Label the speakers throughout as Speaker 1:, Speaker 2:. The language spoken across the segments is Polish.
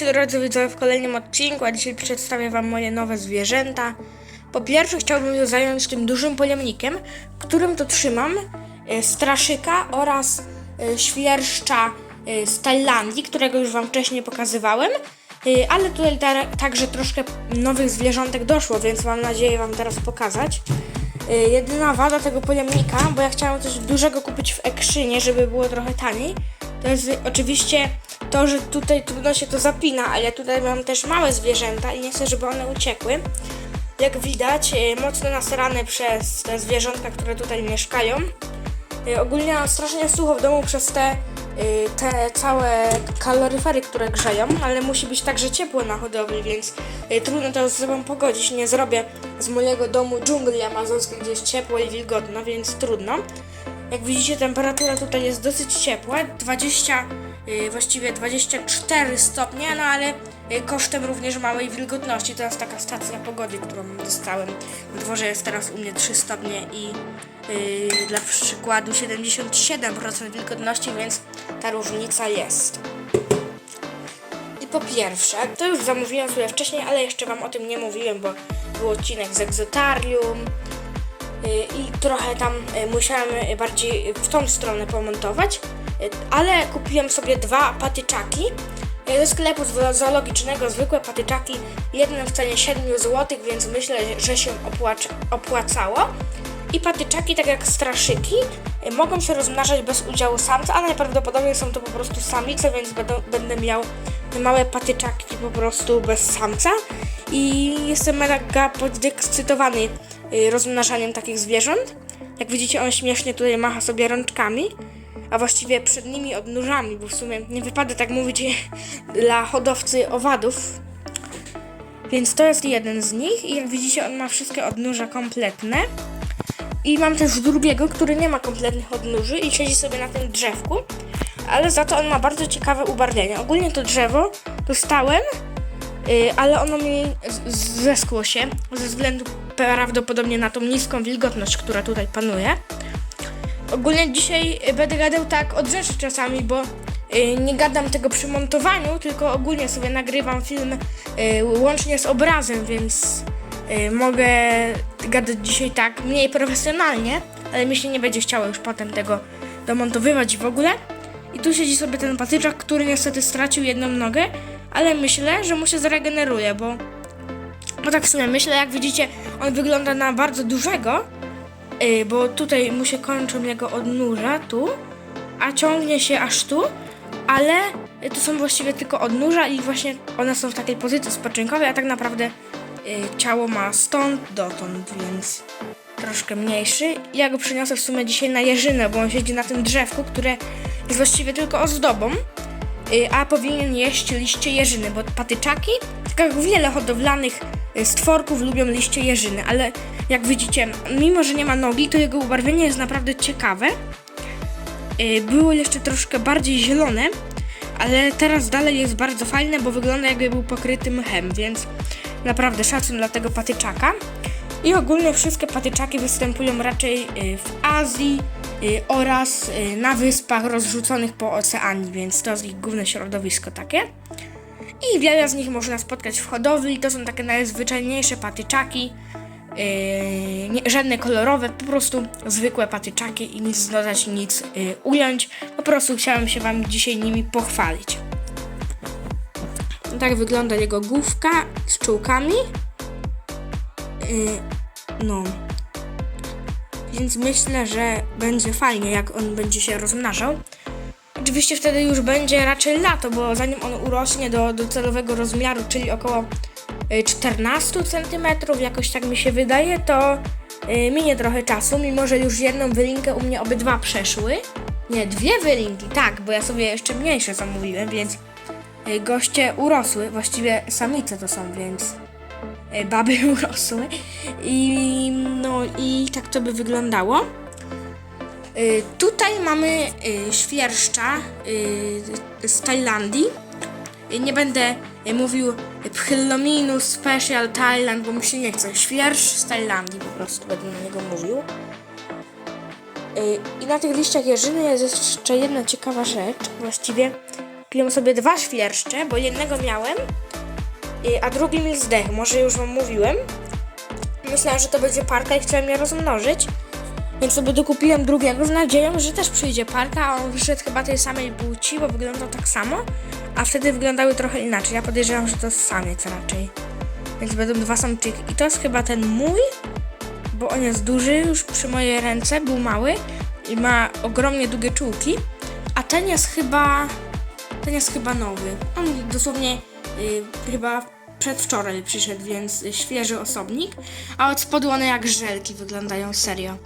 Speaker 1: Cześć drodzy widzowie w kolejnym odcinku, a dzisiaj przedstawię wam moje nowe zwierzęta. Po pierwsze chciałbym się zająć tym dużym pojemnikiem, którym to trzymam e, straszyka oraz e, świerszcza e, z Tajlandii, którego już wam wcześniej pokazywałem. Ale tutaj ta, także troszkę nowych zwierzątek doszło, więc mam nadzieję wam teraz pokazać. Jedyna wada tego pojemnika, bo ja chciałam coś dużego kupić w Ekrzynie, żeby było trochę taniej, to jest oczywiście to, że tutaj trudno się to zapina, ale tutaj mam też małe zwierzęta i nie chcę, żeby one uciekły. Jak widać, e, mocno nasrane przez te zwierzątka, które tutaj mieszkają. E, Ogólnie strasznie sucho w domu przez te, e, te całe kaloryfery, które grzeją, ale musi być także ciepło na hodowli, więc trudno to ze sobą pogodzić. Nie zrobię z mojego domu dżungli amazonskiej, gdzie jest ciepło i wilgotno, więc trudno. Jak widzicie, temperatura tutaj jest dosyć ciepła, 20, y, właściwie 24 stopnie, no ale y, kosztem również małej wilgotności. To jest taka stacja pogody, którą dostałem. Na dworze jest teraz u mnie 3 stopnie i y, dla przykładu 77% wilgotności, więc ta różnica jest. I po pierwsze, to już zamówiłem sobie wcześniej, ale jeszcze Wam o tym nie mówiłem, bo był odcinek z Exotarium, Y, i trochę tam y, musiałem y, bardziej w tą stronę pomontować, y, ale kupiłem sobie dwa patyczaki y, ze sklepu zo- zoologicznego, zwykłe patyczaki, jeden w cenie 7 zł, więc myślę, że się opłac- opłacało. I patyczaki, tak jak straszyki, y, mogą się rozmnażać bez udziału samca, a najprawdopodobniej są to po prostu samice, więc będą, będę miał małe patyczaki po prostu bez samca. I jestem mega podekscytowany y, rozmnażaniem takich zwierząt. Jak widzicie, on śmiesznie tutaj macha sobie rączkami, a właściwie przednimi odnóżami, bo w sumie nie wypada tak mówić dla hodowcy owadów. Więc to jest jeden z nich i jak widzicie, on ma wszystkie odnóża kompletne. I mam też drugiego, który nie ma kompletnych odnóży i siedzi sobie na tym drzewku, ale za to on ma bardzo ciekawe ubarwienie. Ogólnie to drzewo dostałem, y, ale ono mi z- z- zeschło się ze względu prawdopodobnie na tą niską wilgotność, która tutaj panuje. Ogólnie dzisiaj będę gadał tak od rzeczy czasami, bo y, nie gadam tego przy montowaniu, tylko ogólnie sobie nagrywam film y, łącznie z obrazem, więc y, mogę gadać dzisiaj tak mniej profesjonalnie, ale mi się nie będzie chciało już potem tego domontowywać w ogóle. I tu siedzi sobie ten patyczak, który niestety stracił jedną nogę, ale myślę, że mu się zregeneruje, bo bo tak w sumie myślę, jak widzicie, on wygląda na bardzo dużego, bo tutaj mu się kończą jego odnóża tu, a ciągnie się aż tu, ale to są właściwie tylko odnóża i właśnie one są w takiej pozycji spoczynkowej, a tak naprawdę y, ciało ma stąd dotąd, więc troszkę mniejszy. Ja go przyniosę w sumie dzisiaj na jeżynę, bo on siedzi na tym drzewku, które jest właściwie tylko ozdobą, y, a powinien jeść liście jeżyny, bo patyczaki, tak jak wiele hodowlanych stworków lubią liście jeżyny, ale jak widzicie, mimo że nie ma nogi, to jego ubarwienie jest naprawdę ciekawe. Y, Było jeszcze troszkę bardziej zielone, ale teraz dalej jest bardzo fajne, bo wygląda jakby był pokryty mchem, więc naprawdę szacun dla tego patyczaka. I ogólnie wszystkie patyczaki występują raczej y, w Azji oraz na wyspach rozrzuconych po oceanii, więc to jest ich główne środowisko takie. I wiele z nich można spotkać w hodowli. To są takie najzwyczajniejsze patyczaki. Yy, nie, żadne kolorowe, po prostu zwykłe patyczaki i nic dodać, nic yy, ująć. Po prostu chciałem się Wam dzisiaj nimi pochwalić. Tak wygląda jego główka z czułkami. Yy, no. Więc myślę, że będzie fajnie, jak on będzie się rozmnażał. Oczywiście wtedy już będzie raczej lato, bo zanim on urośnie do docelowego rozmiaru, czyli około y, 14 cm, jakoś tak mi się wydaje, to y, minie trochę czasu, mimo że już jedną wylinkę u mnie obydwa przeszły. Nie, dwie wylinki, tak, bo ja sobie jeszcze mniejsze zamówiłem, więc y, goście urosły, właściwie samice to są, więc y, baby urosły. I no i tak to by wyglądało. Y, Tutaj mamy y, świerszcza y, z Tajlandii. Nie będę mówił Philominu Special Thailand, bo mi się nie chce. Świerszcz z Tajlandii po prostu będę na niego mówił. I na tych liściach jeżyny jest jeszcze jedna ciekawa rzecz. Właściwie kupiłem sobie dwa świerszcze, bo jednego miałem, a drugi mi zdechł. Może już wam mówiłem. Myślałem, że to będzie parka i chciałem je rozmnożyć. Więc sobie dokupiłem drugiego z nadzieją, że też przyjdzie parka, a on wyszedł chyba tej samej płci, bo wyglądał tak samo, a wtedy wyglądały trochę inaczej. Ja podejrzewam, że to samiec raczej. Więc będą dwa samczyki. I to jest chyba ten mój, bo on jest duży już przy mojej ręce, był mały i ma ogromnie długie czułki, a ten jest chyba, ten jest chyba nowy. On dosłownie y, chyba przedwczoraj przyszedł, więc y, świeży osobnik, a od spodu one jak żelki wyglądają serio.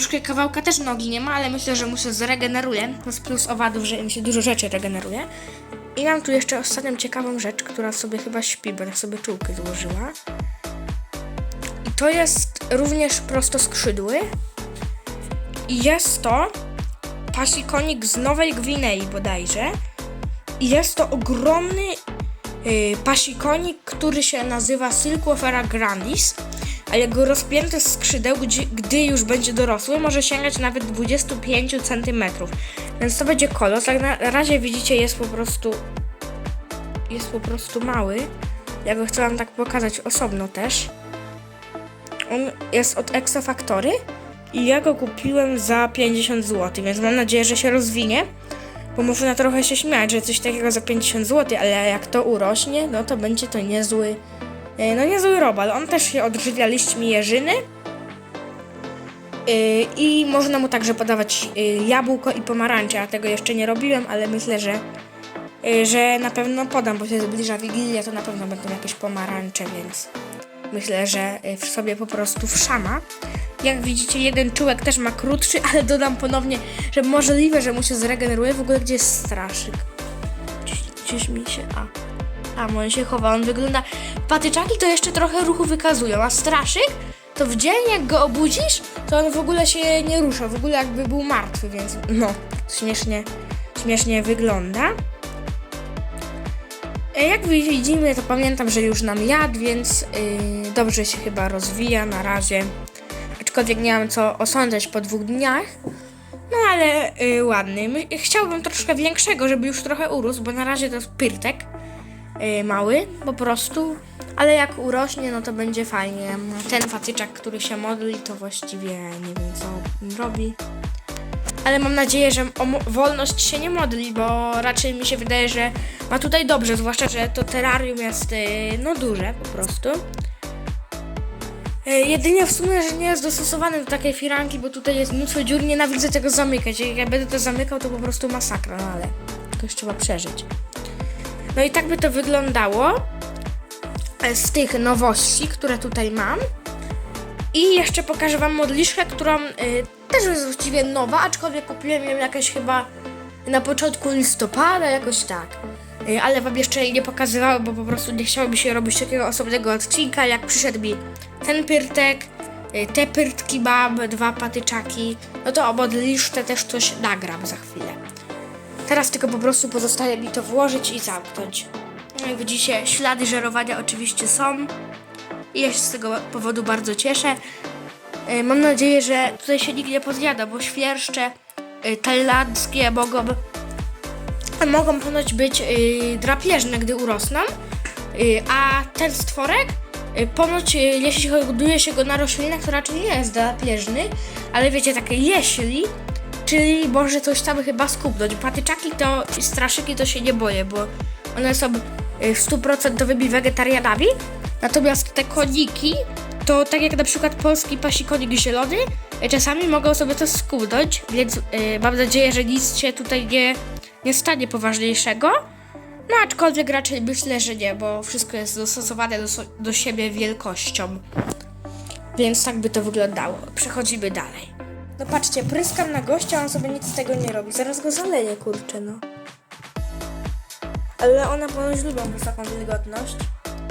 Speaker 1: Troszkę kawałka też nogi nie ma, ale myślę, że mu się zregeneruje. Plus owadów, że im się dużo rzeczy regeneruje. I mam tu jeszcze ostatnią ciekawą rzecz, która sobie chyba śpi, bo sobie czułkę złożyła. I to jest również prostoskrzydły. I jest to pasikonik z Nowej Gwinei bodajże. I jest to ogromny yy, pasikonik, który się nazywa Silquifera grandis, a jego rozpięte skrzydeł, gdy już będzie dorosły, może sięgać nawet 25 cm. Więc to będzie kolos. Jak na razie widzicie, jest po prostu jest po prostu mały. Ja go chcę wam tak pokazać osobno też. On jest od Exofactory i ja go kupiłem za 50 zł, więc mam nadzieję, że się rozwinie. Bo można trochę się śmiać, że coś takiego za 50 zł, ale jak to urośnie, no to będzie to niezły, no niezły robal. On też się odżywia liśćmi jeżyny. Yy, I można mu także podawać yy, jabłko i pomarańcze. Ja tego jeszcze nie robiłem, ale myślę, że, że na pewno podam, bo się zbliża Wigilia, to na pewno będą jakieś pomarańcze, więc myślę, że w sobie po prostu wszama. Jak widzicie, jeden czułek też ma krótszy, ale dodam ponownie, że możliwe, że mu się zregeneruje. W ogóle gdzie jest straszyk? Gdzieś, gdzieś mi się... A. A, on się chowa, on wygląda... Patyczaki to jeszcze trochę ruchu wykazują, a straszyk to w dzień jak go obudzisz, to on w ogóle się nie rusza, w ogóle jakby był martwy, więc no, śmiesznie, śmiesznie wygląda. E, Jak widzimy, to pamiętam, że już nam jadł, więc yy, dobrze się chyba rozwija na razie. Aczkolwiek nie mam co osądzać po dwóch dniach. No ale yy, ładny. Chciałbym troszkę większego, żeby już trochę urósł, bo na razie to jest pyrtek mały, po prostu. Ale jak urośnie, no to będzie fajnie. Ten fatyczak, który się modli, to właściwie nie wiem co robi. Ale mam nadzieję, że o wolność się nie modli, bo raczej mi się wydaje, że ma tutaj dobrze, zwłaszcza, że to terrarium jest yy, no duże po prostu. Yy, jedynie w sumie, że nie jest dostosowane do takiej firanki, bo tutaj jest mnóstwo dziur, nienawidzę tego zamykać. Jak ja będę to zamykał, to po prostu masakra, no ale to już trzeba przeżyć. No i tak by to wyglądało e, z tych nowości, które tutaj mam. I jeszcze pokażę Wam modliszkę, którą y, też jest właściwie nowa, aczkolwiek kupiłem ją jakieś chyba na początku listopada, jakoś tak. Y, ale Wam jeszcze jej nie pokazywałem, bo po prostu nie chciałoby się robić takiego osobnego odcinka, jak przyszedł mi ten pyrtek, y, te pyrtki mam, dwa patyczaki, no to o modliszce też coś nagram za chwilę. Teraz tylko po prostu pozostaje mi to włożyć i zamknąć. No jak widzicie, ślady żerowania oczywiście są. I ja się z tego powodu bardzo cieszę. E, Mam nadzieję, że tutaj się nikt nie podjada, bo świerszcze e, tajlandzkie mogą, mogą ponoć być e, drapieżne, gdy urosną. A ten stworek ponoć, jeśli hoduje się go na roślinach, to raczej nie jest drapieżny, ale wiecie, takie jeśli, czyli może coś tam chyba skubnąć. Patyczaki to straszyki to się nie boję, bo one są y, w 100% wegetarianami. Natomiast te koniki, to tak jak na przykład polski pasikonik zielony, y, czasami mogą sobie to skubnąć, więc y, mam nadzieję, że nic się tutaj nie, nie stanie poważniejszego. No aczkolwiek raczej myślę, że nie, bo wszystko jest dostosowane do, do siebie wielkością. Więc tak by to wyglądało. Przechodzimy dalej. No patrzcie, pryskam na gościa, on sobie nic z tego nie robi. Zaraz go zaleję, kurczę, no. Ale one ponoć lubią wysoką wilgotność.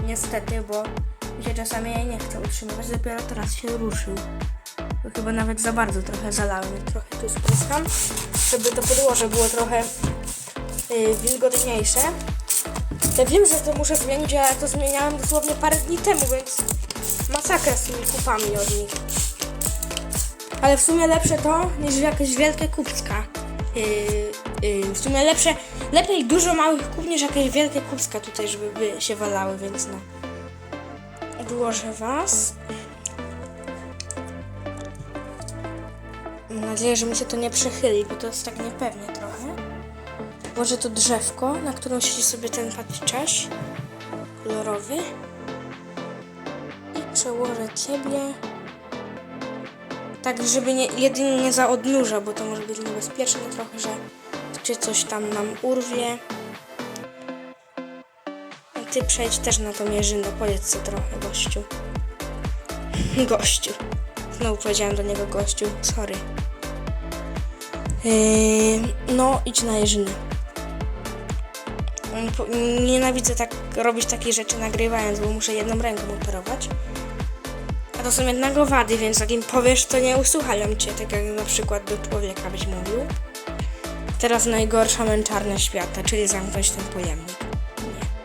Speaker 1: Niestety, bo się czasami jej nie chce utrzymywać. Dopiero teraz się ruszył. To chyba nawet za bardzo trochę zalałem. Trochę tu spryskam, żeby to podłoże było trochę yy, wilgotniejsze. Ja wiem, że to muszę zmienić, ale ja to zmieniałem dosłownie parę dni temu, więc masakra z tymi kupami od nich. Ale w sumie lepsze to, niż jakieś wielkie kupska. Yy, Yy, w sumie lepsze, lepiej dużo małych kup niż jakieś wielkie kubska tutaj, żeby by się walały, więc no. Odłożę was. Mam nadzieję, że mi się to nie przechyli, bo to jest tak niepewnie trochę. Włożę to drzewko, na którym siedzi sobie ten patryczarz kolorowy. I przełożę ciebie. Tak, żeby nie, jedynie nie za odnóża, bo to może być niebezpieczne trochę, że czy coś tam nam urwie. A ty przejdź też na tą jeżynę, powiedz co trochę, gościu. gościu. Znowu powiedziałem do niego gościu, sorry. Yy, no, idź na jeżynę. Nienawidzę tak robić takie rzeczy nagrywając, bo muszę jedną ręką operować. A to są jednego wady, więc jak im powiesz, to nie usłuchają cię, tak jak na przykład do człowieka byś mówił. Teraz najgorsza męczarnia świata, czyli zamknąć ten pojemnik.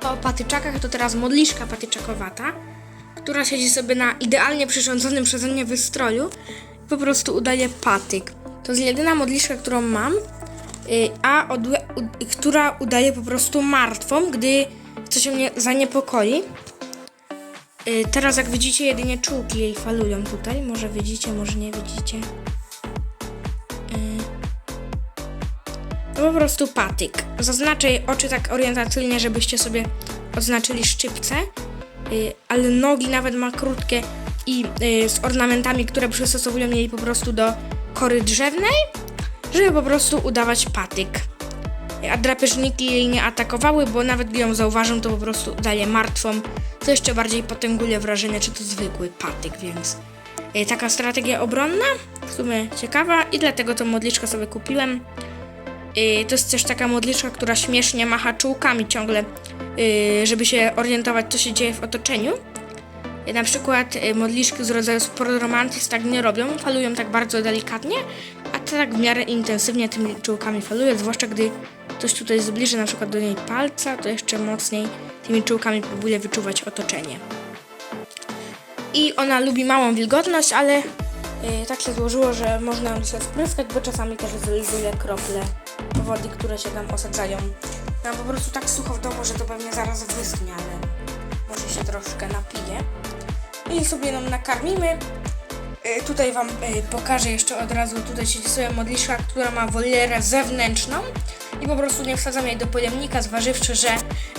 Speaker 1: Nie. O patyczakach to teraz modliszka patyczakowata, która siedzi sobie na idealnie przyrządzonym przeze mnie wystroju i po prostu udaje patyk. To jest jedyna modliszka, którą mam, y, a która udaje po prostu martwą, gdy coś mnie zaniepokoi. Y, Teraz jak widzicie jedynie czułki jej falują tutaj. Może widzicie, może nie widzicie. Y, To po prostu patyk. Zaznaczę jej oczy tak orientacyjnie, żebyście sobie oznaczyli szczypce. Y, Ale nogi nawet ma krótkie i z ornamentami, które przystosowują jej po prostu do kory drzewnej, żeby po prostu udawać patyk. Drapieżniki jej nie atakowały, bo nawet gdy ją zauważą, to po prostu daje martwą, co jeszcze bardziej potęguje wrażenie, czy to zwykły patyk, więc y, taka strategia obronna w sumie ciekawa i dlatego tą modliczkę sobie kupiłem. Y, to jest też taka modliczka, która śmiesznie macha czułkami ciągle, y, żeby się orientować, co się dzieje w otoczeniu. Na przykład modliszki z rodzaju Sport Romantis tak nie robią, falują tak bardzo delikatnie, a to tak w miarę intensywnie tymi czułkami faluje, zwłaszcza gdy ktoś tutaj zbliży na przykład do niej palca, to jeszcze mocniej tymi czułkami próbuje wyczuwać otoczenie. I ona lubi małą wilgotność, ale y, tak się złożyło, że można ją się spryskać, bo czasami też zlizuje krople wody, które się tam osadzają. Mam po prostu tak sucho w domu, że to pewnie zaraz wyschnie, ale może się troszkę napije. I sobie ją nakarmimy. Y, Tutaj Wam y, pokażę jeszcze od razu, tutaj siedzi sobie modliszka, która ma wolierę zewnętrzną i po prostu nie wsadzam jej do pojemnika, zważywszy, że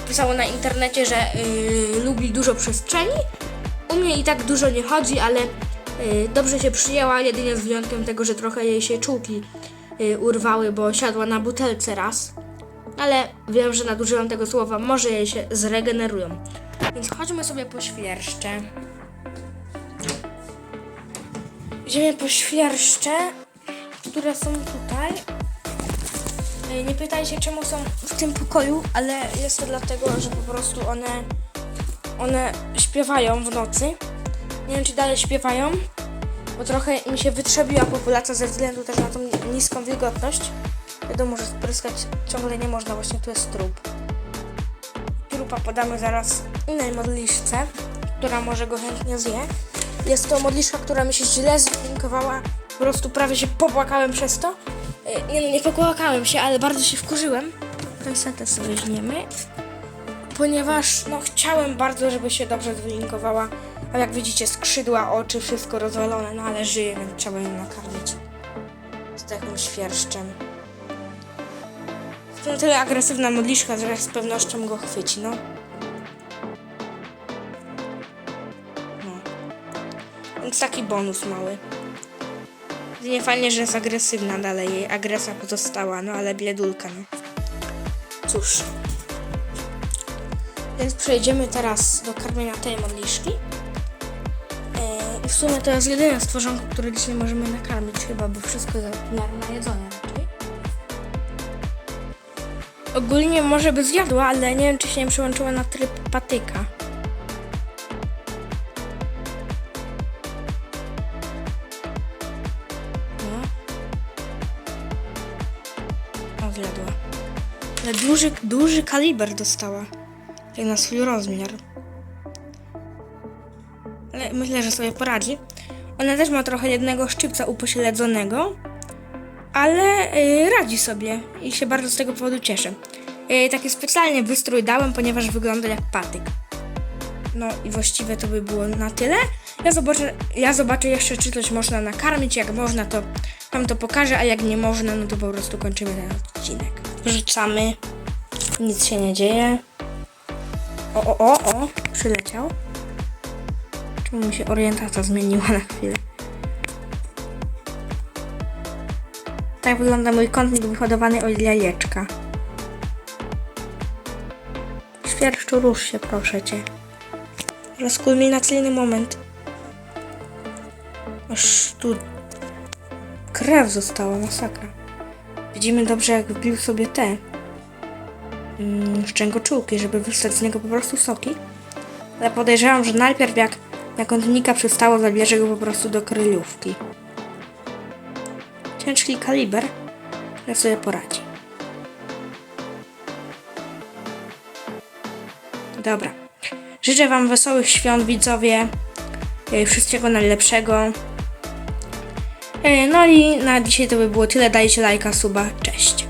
Speaker 1: pisało na internecie, że y, lubi dużo przestrzeni. U mnie i tak dużo nie chodzi, ale y, dobrze się przyjęła, jedynie z wyjątkiem tego, że trochę jej się czułki y, urwały, bo siadła na butelce raz. Ale wiem, że nadużyłam tego słowa, może jej się zregenerują. Więc chodźmy sobie po świerszcze. Idziemy po świerszcze, które są tutaj. Y, Nie pytajcie czemu są w tym pokoju, ale jest to dlatego, że po prostu one, one śpiewają w nocy. Nie wiem czy dalej śpiewają, bo trochę mi się wytrzebiła populacja ze względu też na tą niską wilgotność. Wiadomo, że spryskać ciągle nie można, właśnie tu jest trup. Trupa podamy zaraz innej modliszce, która może go chętnie zje. Jest to modliszka, która mi się źle zlinkowała. Po prostu prawie się popłakałem przez to. E, Nie no, nie popłakałem się, ale bardzo się wkurzyłem. Pensetę sobie weźmiemy. Ponieważ no chciałem bardzo, żeby się dobrze zlinkowała. Ale jak widzicie, skrzydła, oczy, wszystko rozwalone, no ale żyje, więc trzeba ją nakarmić. Z takim świerszczem. To na tyle agresywna modliszka, że z pewnością go chwyci. No. Więc taki bonus mały. Nie fajnie, że jest agresywna dalej, jej agresja pozostała, no ale biedulka, no. Cóż. Więc przejdziemy teraz do karmienia tej modliszki. Eee, I w sumie to jest jedyne stworzonko, które dzisiaj możemy nakarmić chyba, bo wszystko jest miarę najedzone raczej. Ogólnie może by zjadła, ale nie wiem, czy się nie przełączyła na tryb patyka. Zjadła. Ale duży, duży kaliber dostała. Jak na swój rozmiar. Ale myślę, że sobie poradzi. Ona też ma trochę jednego szczypca upośledzonego. ale y, radzi sobie i się bardzo z tego powodu cieszę. Y, taki specjalnie wystrój dałem, ponieważ wygląda jak patyk. No i właściwie to by było na tyle. Ja zobaczę, ja zobaczę jeszcze, czy coś można nakarmić. Jak można, to wam to pokażę, a jak nie można, no to po prostu kończymy ten odcinek. Wrzucamy. Nic się nie dzieje. O, o, o, o, przyleciał. Czemu mi się orientacja zmieniła na chwilę? Tak wygląda mój kątnik wyhodowany od jajeczka. Świerszczu, rusz się, proszę cię. Teraz kulminacyjny moment. Aż tu krew została, masakra. Widzimy dobrze, jak wbił sobie te mm, szczękoczułki, żeby wystać z niego po prostu soki. Ale podejrzewam, że najpierw jak na kątnika przystało, zabierze go po prostu do kryjówki. Ciężki kaliber, ale sobie poradzi. Dobra. Życzę Wam wesołych świąt, widzowie. E, Wszystkiego najlepszego. E, No i na dzisiaj to by było tyle. Dajcie lajka, suba. Cześć.